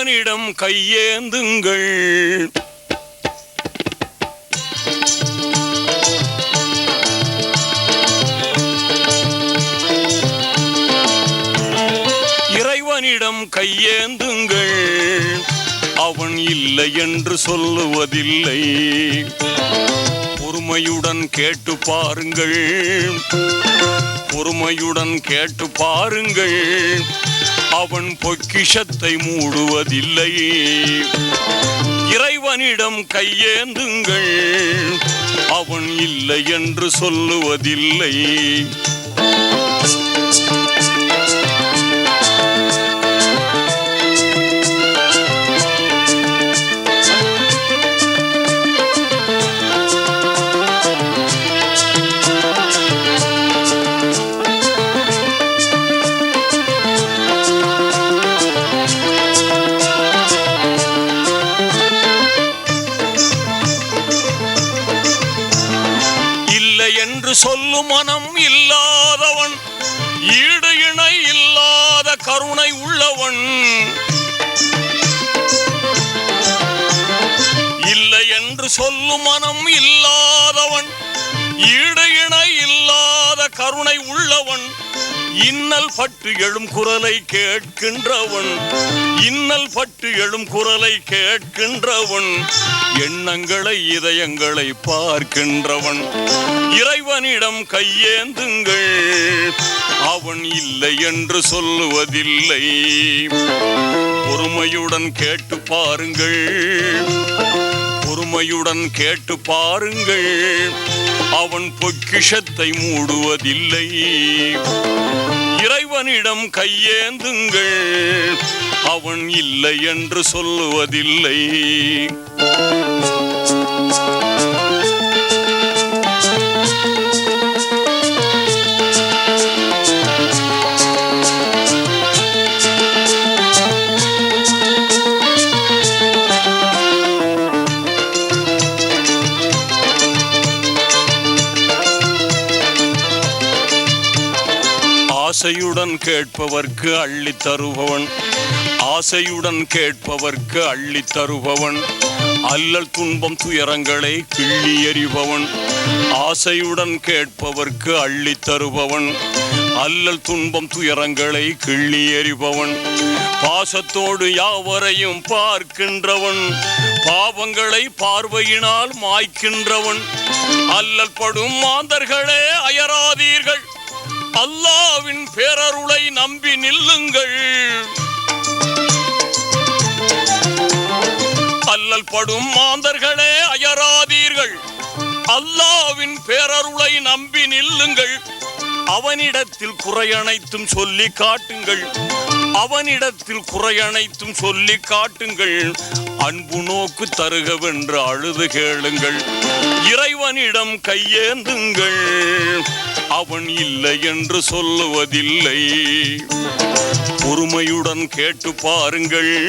இறைவனிடம் கையேந்துங்கள். இறைவனிடம் கையேந்துங்கள். அவன் இல்லை என்று சொல்லுவதில்லை. பொறுமையுடன் கேட்டு பாருங்கள். பொறுமையுடன் கேட்டு பாருங்கள். அவன் பொக்கிஷத்தை மூடுவதில்லை இறைவனிடம் கையேந்துங்கள். அவன் இல்லை என்று சொல்லுவதில்லை. இல்லை என்று சொல்லும் மனம் இல்லாதவன் ஈடு இணை இல்லாத கருணை உள்ளவன். இல்லை என்று சொல்லும் மனம் இல்லாதவன் ஈடு இணை இல்லாத கருணை உள்ளவன். இன்னல் பட்டு எழும் குரலை கேட்கின்றவன். இன்னல் பட்டு எழும் குரலை கேட்கின்றவன். எண்ணங்களை இதயங்களை பார்க்கின்றவன். இறைவனிடம் கையேந்துங்கள். அவன் இல்லை என்று சொல்லுவதில்லை. பொறுமையுடன் கேட்டு பாருங்கள். பொறுமையுடன் கேட்டு பாருங்கள். அவன் பொக்கிஷத்தை மூடுவதில்லை. இறைவனிடம் கையேந்துங்கள். அவன் இல்லை என்று சொல்லுவதில்லை. ஆசையுடன் கேட்பவர்க்கு அள்ளி தருபவன். ஆசையுடன் கேட்பவர்க்கு அள்ளி தருபவன். அல்லல் துன்பம் துயரங்களை கிள்ளி எறிபவன். ஆசையுடன் கேட்பவர்க்கு அள்ளி தருபவன். அல்லல் துன்பம் துயரங்களை கிள்ளி எறிபவன். பாசத்தோடு யாவரையும் பார்க்கின்றவன். பாவங்களை பார்வையினால் மாய்க்கின்றவன். அல்லல் படும் மாந்தர்களே அயராதீர்கள். அல்லாவின் பேரருளை நம்பி நில்லுங்கள். அல்லல் படும் மாந்தர்களே அயராதீர்கள். அல்லாவின் பேரருளை நம்பி நில்லுங்கள். அவனிடத்தில் குறையனைத்தும் சொல்லி காட்டுங்கள். அவனிடத்தில் குறையனைத்தும் சொல்லி காட்டுங்கள். அன்பு நோக்கு தருகவென்று அழுது கேளுங்கள். இறைவனிடம் கையேந்துங்கள். அவன் இல்லை என்று சொல்லுவதில்லை. பொறுமையுடன் கேட்டு பாருங்கள்.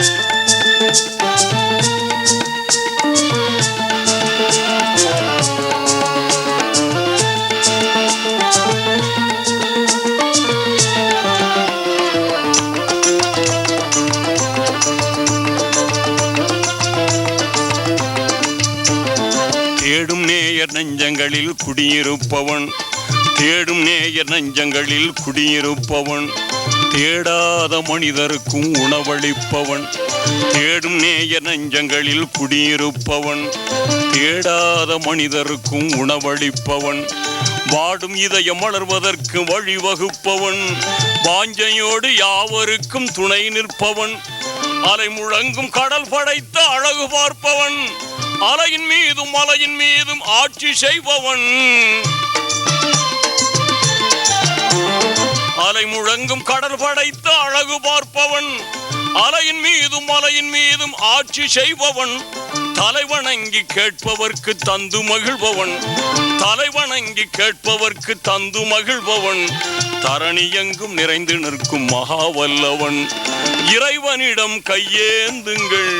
நேயர் நெஞ்சங்களில் குடியிருப்பவன். தேடும் நேயர் நெஞ்சங்களில் குடியிருப்பவன். தேடாத மனிதருக்கும் உணவளிப்பவன். தேடும் நேயர் நெஞ்சங்களில் குடியிருப்பவன். தேடாத மனிதருக்கும் உணவளிப்பவன். வாடும் இதயம் மலர்வதற்கு வழிவகுப்பவன். வாஞ்சையோடு யாவருக்கும் துணை நிற்பவன். அலை முழங்கும் கடல் படைத்த அழகு பார்ப்பவன். அலையின் மீதும் மலையின் மீதும் ஆட்சி செய்பவன். அலை முழங்கும் கடல் படைத்த அழகு பார்ப்பவன். அலையின் மீதும் மலையின் மீதும் ஆட்சி செய்பவன். தலைவணங்கி கேட்பவர்க்கு தந்து மகிழ்பவன். தலைவணங்கி கேட்பவர்க்கு தந்து மகிழ்பவன். தரணி எங்கும் நிறைந்து நிற்கும் மகாவல்லவன். இறைவனிடம் கையேந்துங்கள்.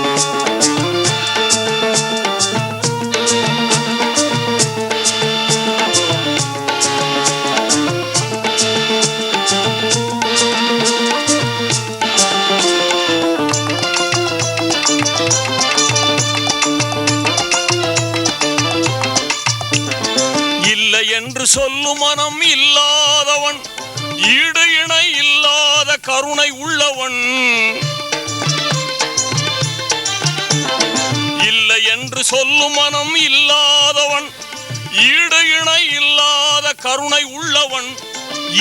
சொல்லு சொல்லும் மனம் இல்லாதவன் ஈடு இணை இல்லாத கருணை உள்ளவன். இல்லை என்று சொல்லும் மனம் இல்லாதவன் ஈடு இணை இல்லாத கருணை உள்ளவன்.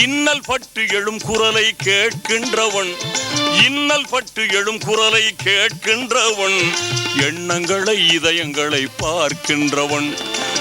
இன்னல் பட்டு எழும் குரலை கேட்கின்றவன் இன்னல் பட்டு எழும் குரலை கேட்கின்றவன். எண்ணங்களை இதயங்களை பார்க்கின்றவன்.